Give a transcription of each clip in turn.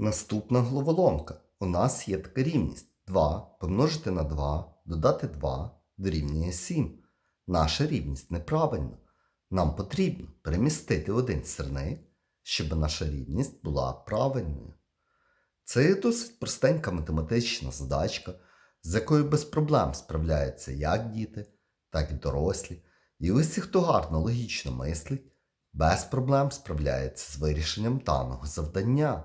Наступна головоломка. У нас є така рівність 2 помножити на 2, додати 2 дорівнює 7. Наша рівність неправильна. Нам потрібно перемістити один сірник, щоб наша рівність була правильною. Це досить простенька математична задачка, з якою без проблем справляються як діти, так і дорослі. І усі, хто гарно логічно мислить, без проблем справляється з вирішенням даного завдання.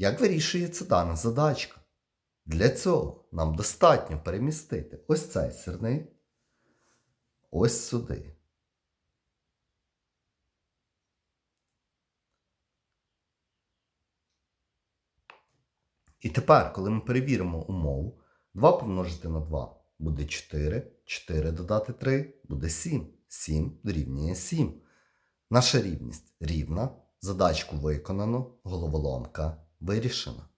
Як вирішується дана задачка? Для цього нам достатньо перемістити ось цей сірник ось сюди. І тепер, коли ми перевіримо умову, 2 помножити на 2 буде 4, 4 додати 3 буде 7. 7 дорівнює 7. Наша рівність рівна, задачку виконано, головоломка вирішена.